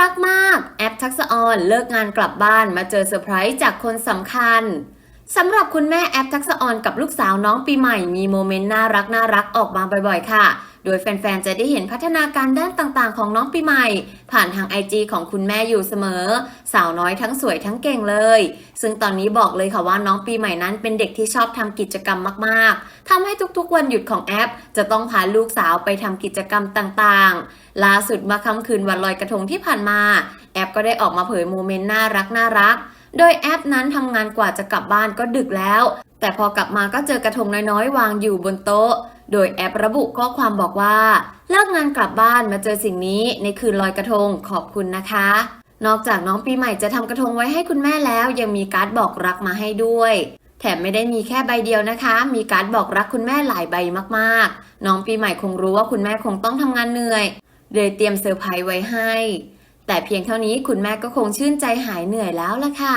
รักมาก แอปทักษะออนเลิกงานกลับบ้านมาเจอเซอร์ไพรส์จากคนสำคัญ สำหรับคุณแม่แอปทักษะออนกับลูกสาวน้องปีใหม่มีโมเมนต์น่ารักน่ารักออกมาบ่อยๆ ค่ะ โดยแฟนๆ จะได้เห็นพัฒนาการด้านต่างๆ ของน้องปีใหม่ ผ่านทางไอจีของคุณแม่อยู่เสมอ สาวน้อยทั้งสวยทั้งเก่งเลย ซึ่งตอนนี้บอกเลยค่ะว่าน้องปีใหม่นั้นเป็นเด็กที่ชอบทำกิจกรรมมากๆทำให้ทุกๆ วันหยุดของแอป จะต้องพาลูกสาวไปทำกิจกรรมต่างๆ ล่าสุดมาค่ำคืนวันลอยกระทงที่ผ่านมา แอปก็ได้ออกมาเผยโมเมนต์น่ารักน่ารัก โดยแอปนั้นทำงานกว่าจะกลับบ้านก็ดึกแล้ว แต่พอกลับมาก็เจอกระทงน้อยๆ วางอยู่บนโต๊ะ โดยแอประบุข้อความบอกว่า เลิกงานกลับบ้านมาเจอสิ่งนี้ในคืนลอยกระทงขอบคุณนะคะ นอกจากน้องปีใหม่จะทำกระทงไว้ให้คุณแม่แล้ว ยังมีการ์ดบอกรักมาให้ด้วยแถมไม่ได้มีแค่ใบเดียวนะคะ มีการ์ดบอกรักคุณแม่หลายใบมากๆ น้องปีใหม่คงรู้ว่าคุณแม่คงต้องทำงานเหนื่อย เลยเตรียมเซอร์ไพรส์ไว้ให้ แต่เพียงเท่านี้คุณแม่ก็คงชื่นใจหายเหนื่อยแล้วล่ะค่ะ